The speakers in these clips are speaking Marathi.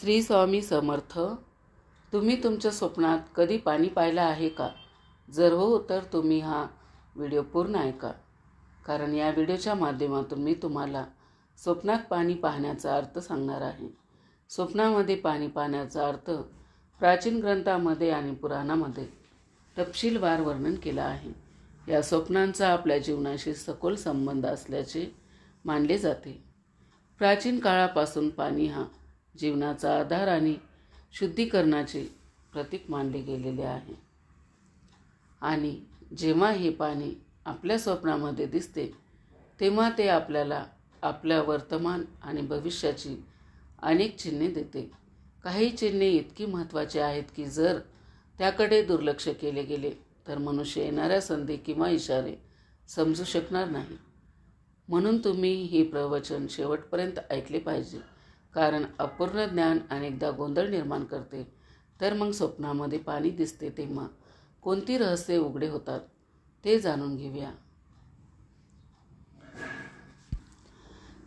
श्री स्वामी समर्थ तुम्ही तुमच्या स्वप्नात कधी पाणी पाहिलं आहे का? जर हो तर तुम्ही हा व्हिडिओ पूर्ण ऐका. कारण या व्हिडिओच्या माध्यमातून मी तुम्हाला स्वप्नात पाणी पाहण्याचा अर्थ सांगणार आहे. स्वप्नामध्ये पाणी पाहण्याचा अर्थ प्राचीन ग्रंथामध्ये आणि पुराणामध्ये तपशीलवार वर्णन केलं आहे. या स्वप्नांचा आपल्या जीवनाशी सखोल संबंध असल्याचे मानले जाते. प्राचीन काळापासून पाणी हा जीवनाचा आधार आणि शुद्धीकरणाचे प्रतीक मानले गेलेले आहे. आणि जेव्हा हे पाणी आपल्या स्वप्नामध्ये दिसते तेव्हा ते आपल्याला आपल्या वर्तमान आणि भविष्याची अनेक चिन्हे देते. काही चिन्हे इतकी महत्त्वाची आहेत की जर त्याकडे दुर्लक्ष केले गेले तर मनुष्य येणाऱ्या संधी किंवा इशारे समजू शकणार नाही. म्हणून तुम्ही हे प्रवचन शेवटपर्यंत ऐकले पाहिजे. कारण अपूर्ण ज्ञान अनेकदा गोंधळ निर्माण करते. तर मग स्वप्नामध्ये पाणी दिसते तेव्हा कोणती रहस्ये उघडे होतात ते जाणून घेऊया.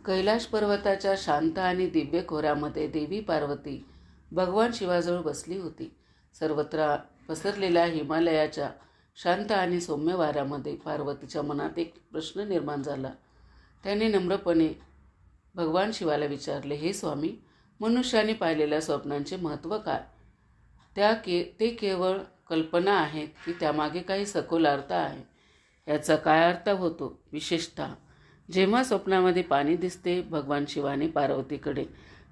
कैलाश पर्वताच्या शांत आणि दिव्य खोऱ्यामध्ये देवी पार्वती भगवान शिवाजवळ बसली होती. सर्वत्र पसरलेल्या हिमालयाच्या शांत आणि सौम्य वाऱ्यामध्ये पार्वतीच्या मनात एक प्रश्न निर्माण झाला. त्याने नम्रपणे भगवान शिवाला विचारले हे स्वामी मनुष्याने पाहिलेल्या स्वप्नांचे महत्त्व काय? त्या के ते केवळ कल्पना आहेत की त्यामागे काही सखोल अर्थ आहे. याचा काय अर्थ होतो? विशेषतः जेव्हा स्वप्नामध्ये पाणी दिसते भगवान शिवाने पार्वतीकडे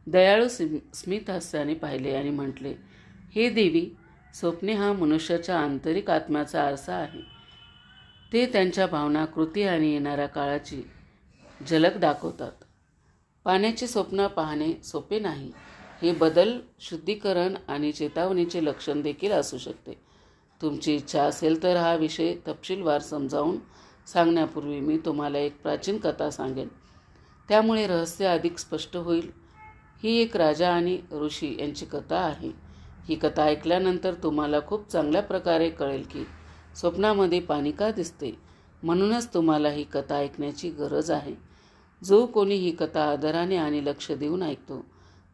दयाळू स्मि स्मित हास्याने पाहिले आणि म्हटले हे देवी स्वप्ने हा मनुष्याच्या आंतरिक आत्म्याचा आरसा आहे. ते त्यांच्या भावना कृती आणि येणाऱ्या काळाची झलक दाखवतात. पाण्याचे स्वप्न पाहणे सोपे नाही. हे बदल शुद्धीकरण आणि चेतावणीचे लक्षण देखील असू शकते. तुमची इच्छा असेल तर हा विषय तपशीलवार समजावून सांगण्यापूर्वी मी तुम्हाला एक प्राचीन कथा सांगेन. त्यामुळे रहस्य अधिक स्पष्ट होईल. ही एक राजा आणि ऋषी यांची कथा आहे. ही कथा ऐकल्यानंतर तुम्हाला खूप चांगल्या प्रकारे कळेल की स्वप्नामध्ये पाणी का दिसते. म्हणूनच तुम्हाला ही कथा ऐकण्याची गरज आहे. जो कोणी ही कथा आदराने आणि लक्ष देऊन ऐकतो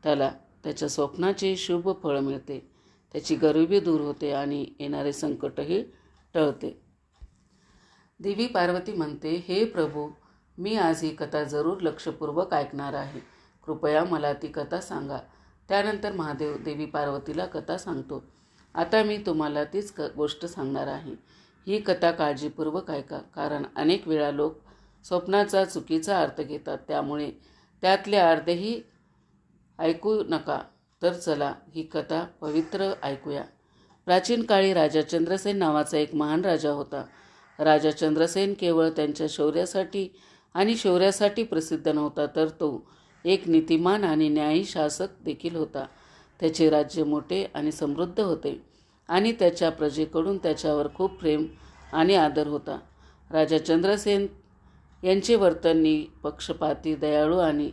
त्याला त्याच्या स्वप्नाचे शुभ फळ मिळते. त्याची गरिबी दूर होते आणि येणारे संकटही टळते. देवी पार्वती म्हणते हे प्रभू मी आज ही कथा जरूर लक्षपूर्वक ऐकणार आहे. कृपया मला ती कथा सांगा. त्यानंतर महादेव देवी पार्वतीला कथा सांगतो. आता मी तुम्हाला तीच क गोष्ट सांगणार आहे. ही कथा काळजीपूर्वक ऐका कारण अनेक वेळा लोक स्वप्नाचा चुकीचा अर्थ घेतात. त्यामुळे त्यातले अर्धेही ऐकू नका. तर चला ही कथा पवित्र ऐकूया. प्राचीन काळी राजा चंद्रसेन नावाचा एक महान राजा होता. राजा चंद्रसेन केवळ त्यांच्या शौर्यासाठी आणि शौर्यासाठी प्रसिद्ध नव्हता तर तो एक नीतिमान आणि न्यायी शासक देखील होता. त्याचे राज्य मोठे आणि समृद्ध होते आणि त्याच्या प्रजेकडून त्याच्यावर खूप प्रेम आणि आदर होता. राजा चंद्रसेन यांचे वर्तन पक्षपाती दयाळू आणि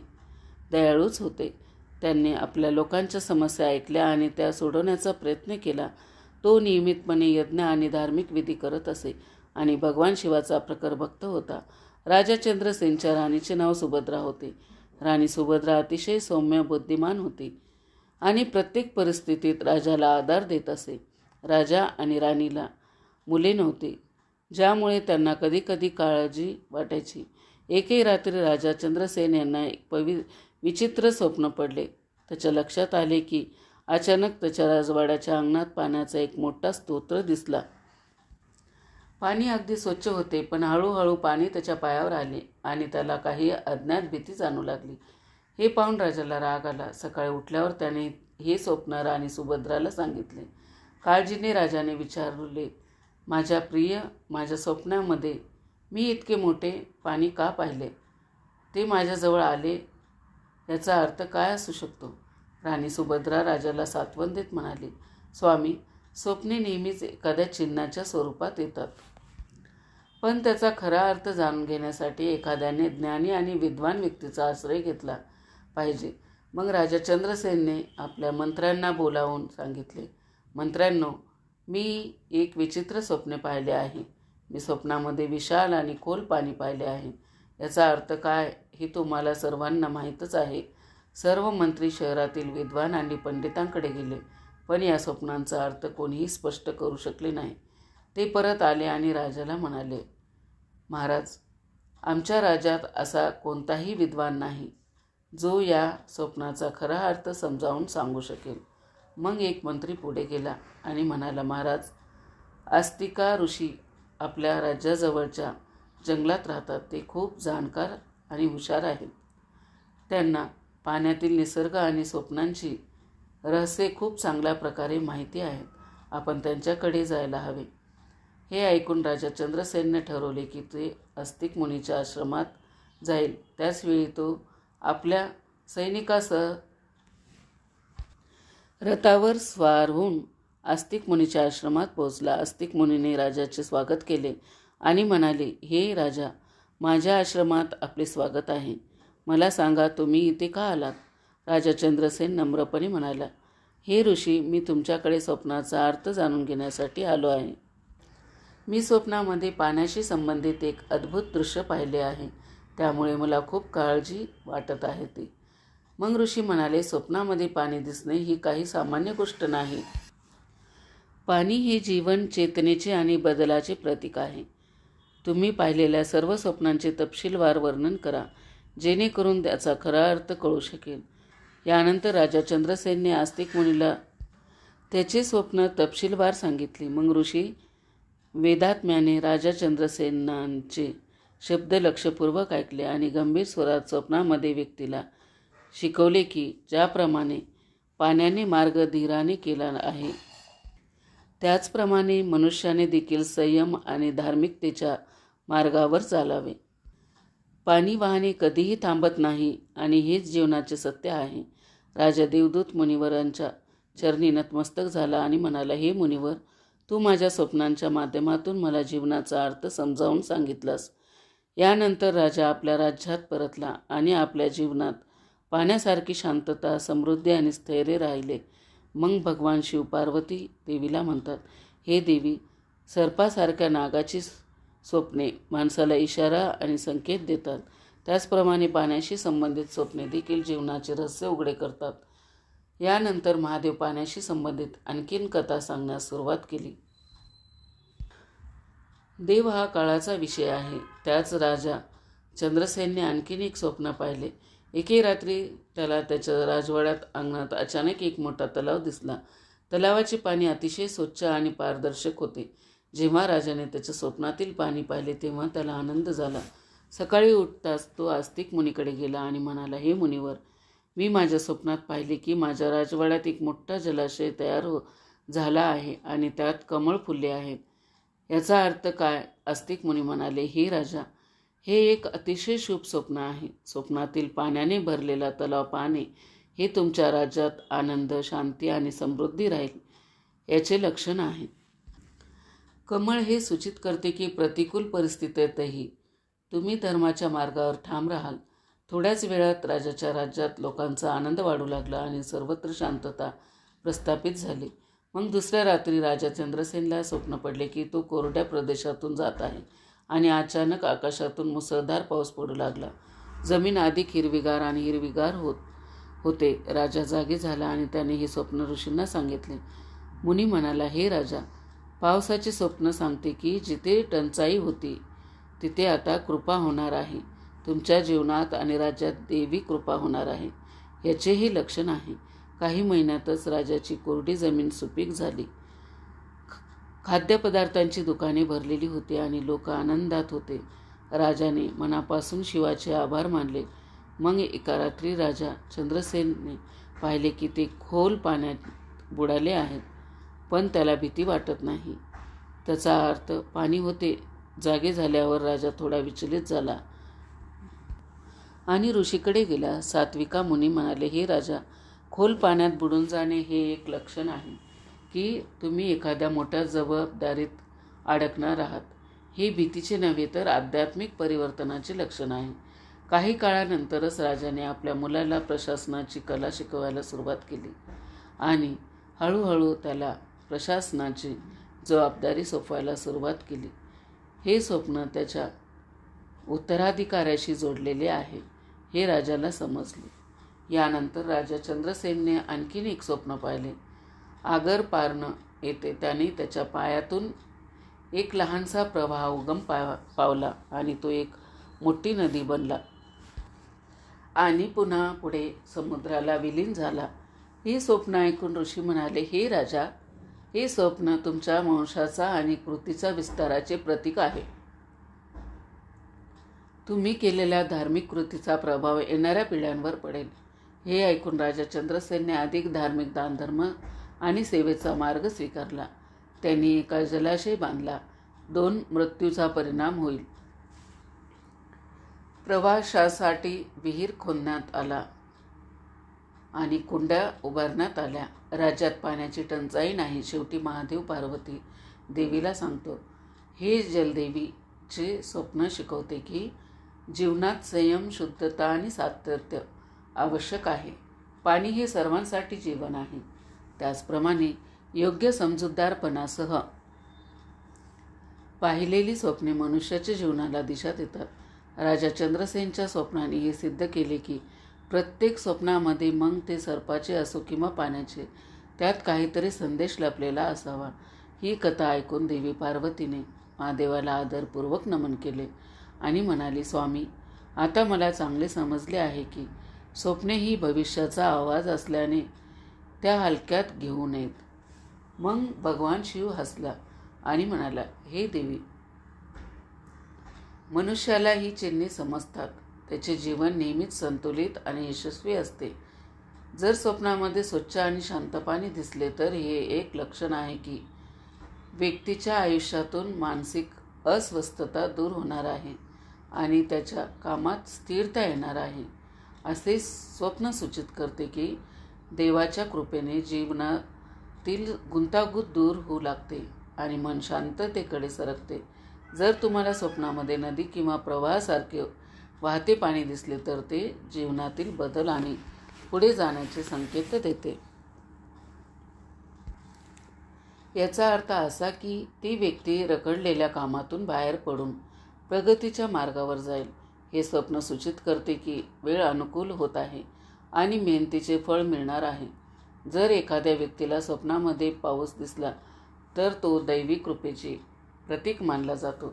दयाळूच होते. त्यांनी आपल्या लोकांच्या समस्या ऐकल्या आणि त्या सोडवण्याचा प्रयत्न केला. तो नियमितपणे यज्ञ आणि धार्मिक विधी करत असे आणि भगवान शिवाचा प्रखर भक्त होता. राजा चंद्रसेनच्या राणीचे नाव सुभद्रा होते. राणी सुभद्रा अतिशय सौम्य बुद्धिमान होती आणि प्रत्येक परिस्थितीत राजाला आधार देत असे. राजा आणि राणीला मुले नव्हती. ज्यामुळे त्यांना कधीकधी काळजी वाटायची. एकही रात्री राजा चंद्रसेन यांना एक पवि विचित्र स्वप्न पडले. त्याच्या लक्षात आले की अचानक त्याच्या राजवाड्याच्या अंगणात पाण्याचा एक मोठा स्तोत्र दिसला. पाणी अगदी स्वच्छ होते पण हळूहळू पाणी त्याच्या पायावर आले आणि त्याला काही अज्ञात भीती जाणू लागली. हे पाहून राजाला राग आला. सकाळी उठल्यावर त्याने हे स्वप्न राणी सुभद्राला सांगितले. काळजीने राजाने विचारले माझ्या प्रिय माझ्या स्वप्नामध्ये मी इतके मोठे पाणी का पाहिले? ते माझ्याजवळ आले याचा अर्थ काय असू शकतो? राणी सुभद्रा राजाला सात्वन देत म्हणाली स्वामी स्वप्ने नेहमीच एखाद्या चिन्हाच्या स्वरूपात येतात. पण त्याचा खरा अर्थ जाणून घेण्यासाठी एखाद्याने ज्ञानी आणि विद्वान व्यक्तीचा आश्रय घेतला पाहिजे. मग राजा चंद्रसेनने आपल्या मंत्र्यांना बोलावून सांगितले मंत्र्यांनो मी एक विचित्र स्वप्ने पाहिले आहे. मी स्वप्नामध्ये विशाल आणि खोल पाणी पाहिले आहे. याचा अर्थ काय हे तुम्हाला सर्वांना माहीतच आहे. सर्व मंत्री शहरातील विद्वान आणि पंडितांकडे गेले पण या स्वप्नांचा अर्थ कोणीही स्पष्ट करू शकले नाही. ते परत आले आणि राजाला म्हणाले महाराज आमच्या राज्यात असा कोणताही विद्वान नाही जो या स्वप्नाचा खरा अर्थ समजावून सांगू शकेल. मग एक मंत्री पुढे गेला आणि म्हणाला महाराज आस्तिका ऋषी आपल्या राज्याजवळच्या जंगलात राहतात. ते खूप जाणकार आणि हुशार आहेत. त्यांना पाण्यातील निसर्ग आणि स्वप्नांची रहस्ये खूप चांगल्या प्रकारे माहिती आहेत. आपण त्यांच्याकडे जायला हवे. हे ऐकून राजा चंद्रसेनने ठरवले की ते अस्तिक मुनीच्या आश्रमात जाईल. त्याचवेळी तो आपल्या सैनिकासह रथावर स्वार होऊन आस्तिक मुनीच्या आश्रमात पोहोचला. आस्तिक मुनीने राजाचे स्वागत केले आणि म्हणाले हे राजा माझ्या आश्रमात आपले स्वागत आहे. मला सांगा तुम्ही इथे का आलात? राजा चंद्रसेन नम्रपणे म्हणाला हे ऋषी मी तुमच्याकडे स्वप्नाचा अर्थ जाणून घेण्यासाठी आलो आहे. मी स्वप्नामध्ये पाण्याशी संबंधित एक अद्भुत दृश्य पाहिले आहे. त्यामुळे मला खूप काळजी वाटत आहे ती. मग ऋषी म्हणाले स्वप्नामध्ये पाणी दिसणे ही काही सामान्य गोष्ट नाही. पाणी हे जीवन चेतनेचे आणि बदलाचे प्रतीक आहे. तुम्ही पाहिलेल्या सर्व स्वप्नांचे तपशीलवार वर्णन करा जेणेकरून त्याचा खरा अर्थ कळू शकेल. यानंतर राजा चंद्रसेनने आस्तिक मुनीला त्याचे स्वप्न तपशीलवार सांगितले. मग ऋषी वेदात्म्याने राजा चंद्रसेनांचे शब्द लक्षपूर्वक ऐकले आणि गंभीर स्वरात स्वप्नामध्ये व्यक्तीला शिकवले की ज्याप्रमाणे पाण्याने मार्ग धीराने केला आहे त्याचप्रमाणे मनुष्याने देखील संयम आणि धार्मिकतेच्या मार्गावर चालावे. पाणी वाहने कधीही थांबत नाही आणि हेच जीवनाचे सत्य आहे. राजा देवदूत मुनिवरांच्या चरणी नतमस्तक झाला आणि म्हणाला हे मुनिवर तू माझ्या स्वप्नांच्या माध्यमातून मला जीवनाचा अर्थ समजावून सांगितलास. यानंतर राजा आपल्या राज्यात परतला आणि आपल्या जीवनात पाण्यासारखी शांतता समृद्धी आणि स्थैर्य राहिले. मग भगवान शिव पार्वती देवीला म्हणतात हे देवी सर्पासारख्या नागाची स्वप्ने माणसाला इशारा आणि संकेत देतात. त्याचप्रमाणे पाण्याशी संबंधित स्वप्ने देखील जीवनाचे रहस्य उघडे करतात. यानंतर महादेव पाण्याशी संबंधित आणखीन कथा सांगण्यास सुरुवात केली. देव हा काळाचा विषय आहे. त्याच राजा चंद्रसेनने आणखीन एक स्वप्न पाहिले. एके रात्री त्याला त्याच्या राजवाड्यात अंगणात अचानक एक मोठा तलाव दिसला. तलावाचे पाणी अतिशय स्वच्छ आणि पारदर्शक होते. जेव्हा राजाने त्याच्या स्वप्नातील पाणी पाहिले तेव्हा त्याला आनंद झाला. सकाळी उठताच तो आस्तिक मुनीकडे गेला आणि म्हणाला हे मुनीवर मी माझ्या स्वप्नात पाहिले की माझ्या राजवाड्यात एक मोठा जलाशय तयार हो झाला आहे आणि त्यात कमळ फुलले आहेत. याचा अर्थ काय? आस्तिक मुनी म्हणाले हे राजा हे एक अतिशय शुभ स्वप्न आहे. स्वप्नातील पाण्याने भरलेला तलाव पाहणे हे तुमच्या राज्यात आनंद शांती आणि समृद्धी राहील याचे लक्षण आहे. कमळ हे सूचित करते की प्रतिकूल परिस्थितीतही तुम्ही धर्माच्या मार्गावर ठाम राहाल. थोड्याच वेळात राजाच्या राज्यात लोकांचा आनंद वाढू लागला आणि सर्वत्र शांतता प्रस्थापित झाली. मग दुसऱ्या रात्री राजा चंद्रसेनला स्वप्न पडले की तो कोरड्या प्रदेशातून जात आहे. आणि अचानक आकाशातून मुसळधार पाऊस पडू लागला. जमीन अधिक हिरवीगार आणि हिरवीगार होत होते. राजा जागे झाला आणि त्याने हे स्वप्न ऋषींना सांगितले. मुनी म्हणाला हे राजा पावसाचे स्वप्न सांगते की जिथे टंचाई होती तिथे आता कृपा होणार आहे. तुमच्या जीवनात आणि राज्यात देवी कृपा होणार आहे. याचेही लक्षण आहे. काही महिन्यातच राजाची कोरडी जमीन सुपीक झाली. खाद्यपदार्थांची दुकाने भरलेली होती आणि लोक आनंदात होते. राजाने मनापासून शिवाचे आभार मानले. मग एका रात्री राजा चंद्रसेनने पाहिले की ते खोल पाण्यात बुडाले आहेत पण त्याला भीती वाटत नाही. त्याचा अर्थ पाणी होते जागे झाल्यावर राजा थोडा विचलित झाला आणि ऋषीकडे गेला. सात्विका मुनी म्हणाले हे राजा खोल पाण्यात बुडून जाणे हे एक लक्षण आहे. की तुम्ही एखाद्या मोठ्या जबाबदारीत अडकणार आहात. हे भीतीचे नव्हे तर आध्यात्मिक परिवर्तनाचे लक्षण आहे. काही काळानंतरच राजाने आपल्या मुलाला प्रशासनाची कला शिकवायला सुरुवात केली आणि हळूहळू त्याला प्रशासनाची जबाबदारी सोपवायला सुरुवात केली. हे स्वप्न त्याच्या उत्तराधिकाऱ्याशी जोडलेले आहे हे राजाला समजले. यानंतर राजा चंद्रसेनने आणखीन एक स्वप्न पाहिले. आगर पारणं येते. त्याने त्याच्या पायातून एक लहानसा प्रवाह उगम पा पावला आणि तो एक मोठी नदी बनला. आणि पुन्हा पुढे समुद्राला विलीन झाला. ही स्वप्न ऐकून ऋषी म्हणाले हे राजा हे स्वप्न तुमच्या वंशाचा आणि कृतीचा विस्ताराचे प्रतीक आहे. तुम्ही केलेल्या धार्मिक कृतीचा प्रभाव येणाऱ्या पिढ्यांवर पडेल. हे ऐकून राजा चंद्रसेनने अधिक धार्मिक दानधर्म आणि सेवेचा मार्ग स्वीकारला. त्यांनी एका जलाशय बांधला. दोन मृत्यूचा परिणाम होईल. प्रवाशासाठी विहीर खोदण्यात आला आणि कुंड्या उभारण्यात आल्या. राज्यात पाण्याची टंचाई नाही. शेवटी महादेव पार्वती देवीला सांगतो हे जलदेवीचे स्वप्न शिकवते की जीवनात संयम शुद्धता आणि सातत्य आवश्यक आहे. पाणी हे सर्वांसाठी जीवन आहे. त्याचप्रमाणे योग्य समजूतदारपणासह. पाहिलेली स्वप्ने मनुष्याच्या जीवनाला दिशा देतात. राजा चंद्रसेनच्या स्वप्नाने हे सिद्ध केले की प्रत्येक स्वप्नामध्ये मग ते सर्पाचे असो किंवा पाण्याचे त्यात काहीतरी संदेश लपलेला असावा. ही कथा ऐकून देवी पार्वतीने महादेवाला आदरपूर्वक नमन केले आणि म्हणाली स्वामी आता मला चांगले समजले आहे की स्वप्ने ही भविष्याचा आवाज असल्याने त्या हलक्यात घेऊ नयेत. मग भगवान शिव हसला आणि म्हणाला हे देवी मनुष्याला ही चिन्हे समजतात. त्याचे जीवन नेहमीच संतुलित आणि यशस्वी असते. जर स्वप्नामध्ये स्वच्छ आणि शांतपाणी दिसले तर हे एक लक्षण आहे की व्यक्तीच्या आयुष्यातून मानसिक अस्वस्थता दूर होणार आहे आणि त्याच्या कामात स्थिरता येणार आहे. असे स्वप्न सूचित करते की देवाच्या कृपेने जीवनातील गुंतागुंत दूर होऊ लागते आणि मन शांततेकडे सरकते. जर तुम्हाला स्वप्नामध्ये नदी किंवा प्रवाहासारखे वाहते पाणी दिसले तर ते जीवनातील बदल आणि पुढे जाण्याचे संकेत देते. याचा अर्थ असा की ती व्यक्ती रखडलेल्या कामातून बाहेर पडून प्रगतीच्या मार्गावर जाईल. हे स्वप्न सूचित करते की वेळ अनुकूल होत आहे. आणि मेहनतीचे फळ मिळणार आहे. जर एखाद्या व्यक्तीला स्वप्नामध्ये पाऊस दिसला तर तो दैवी कृपेचे प्रतीक मानला जातो.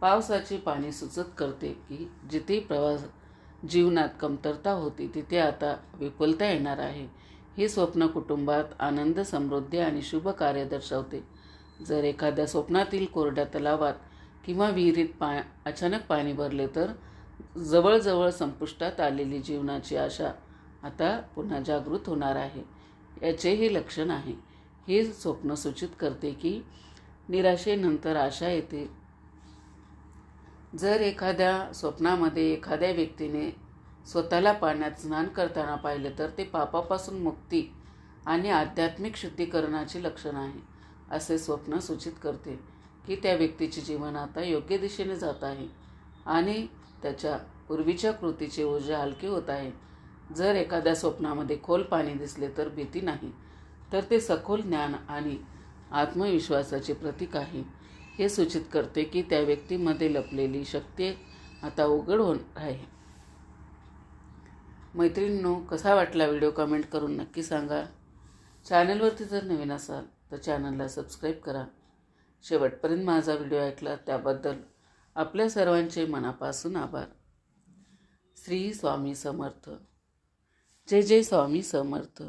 पावसाचे पाणी सुचत करते की जिथे प्रवास जीवनात कमतरता होती तिथे आता विपुलता येणार आहे. हे स्वप्न कुटुंबात आनंद समृद्धी आणि शुभ कार्य दर्शवते. जर एखाद्या स्वप्नातील कोरड्या तलावात किंवा विहिरीत पा अचानक पाणी भरले तर जवळजवळ संपुष्टात आलेली जीवनाची आशा आता पुन्हा जागृत होणार आहे. याचे हे लक्षण आहे. हे स्वप्न सूचित करते की निराशेनंतर आशा येते. जर एखाद्या स्वप्नामध्ये एखाद्या व्यक्तीने स्वतःला पाण्यात स्नान करताना पाहिले तर ते पापापासून मुक्ती आणि आध्यात्मिक शुद्धीकरणाचे लक्षण आहे. असे स्वप्न सूचित करते की त्या व्यक्तीचे जीवन आता योग्य दिशेने जात आहे आणि त्याच्या पूर्वीच्या कृतीचे ओझे हलके होत आहे. जर एखाद्या स्वप्नामध्ये खोल पाणी दिसले तर भीती नाही. तर ते सखोल ज्ञान आणि आत्मविश्वासाचे प्रतीक आहे. हे सूचित करते की त्या व्यक्तीमध्ये लपलेली शक्ती आता उघड होणार आहे मैत्रिणींनो कसा वाटला व्हिडिओ कमेंट करून नक्की सांगा. चॅनलवरती जर नवीन असाल तर चॅनलला सबस्क्राईब करा. शेवटपर्यंत माझा व्हिडिओ ऐकला त्याबद्दल आपल्या सर्वांचे मनापासून आभार. श्री स्वामी समर्थ. जय जय स्वामी समर्थ.